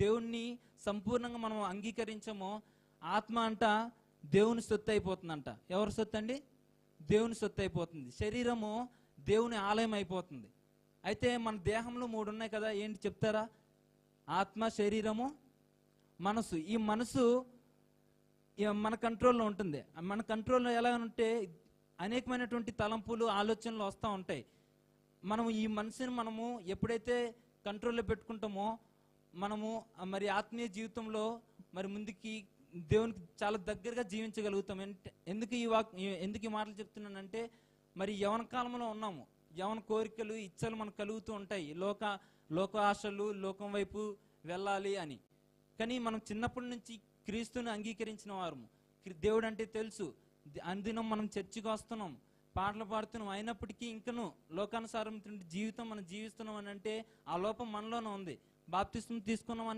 దేవుణ్ణి సంపూర్ణంగా మనం అంగీకరించమో ఆత్మ అంట దేవుని సొత్తు అయిపోతుందంట ఎవరి సొత్తు అండి దేవుని సొత్తు అయిపోతుంది శరీరము దేవుని ఆలయం అయిపోతుంది. అయితే మన దేహంలో మూడు ఉన్నాయి కదా ఏంటి చెప్తారా? ఆత్మ శరీరము మనసు. ఈ మనసు మన కంట్రోల్లో ఉంటుంది. మన కంట్రోల్లో ఎలా ఉంటే అనేకమైనటువంటి తలంపులు ఆలోచనలు వస్తూ ఉంటాయి. మనం ఈ మనసుని మనము ఎప్పుడైతే కంట్రోల్లో పెట్టుకుంటామో మనము మరి ఆత్మీయ జీవితంలో మరి ముందుకి దేవునికి చాలా దగ్గరగా జీవించగలుగుతాం. ఎందుకు ఈ వాక్ ఎందుకు ఈ మాటలు చెప్తున్నానంటే మరి యవన కాలంలో ఉన్నాము. యవన కోరికలు ఇచ్చలు మనకు కలుగుతూ ఉంటాయి. లోక లోక ఆశలు లోకం వైపు వెళ్ళాలి అని. కానీ మనం చిన్నప్పటి నుంచి క్రీస్తుని అంగీకరించిన వారము. దేవుడు అంటే తెలుసు. అందినం మనం చర్చికి వస్తున్నాం. పాటలు పాడుతున్నాం అయినప్పటికీ ఇంకను లోకానుసారం జీవితం మనం జీవిస్తున్నాం అని అంటే ఆ లోపం మనలోనే ఉంది. బాప్తిస్మం తీసుకున్నాం అని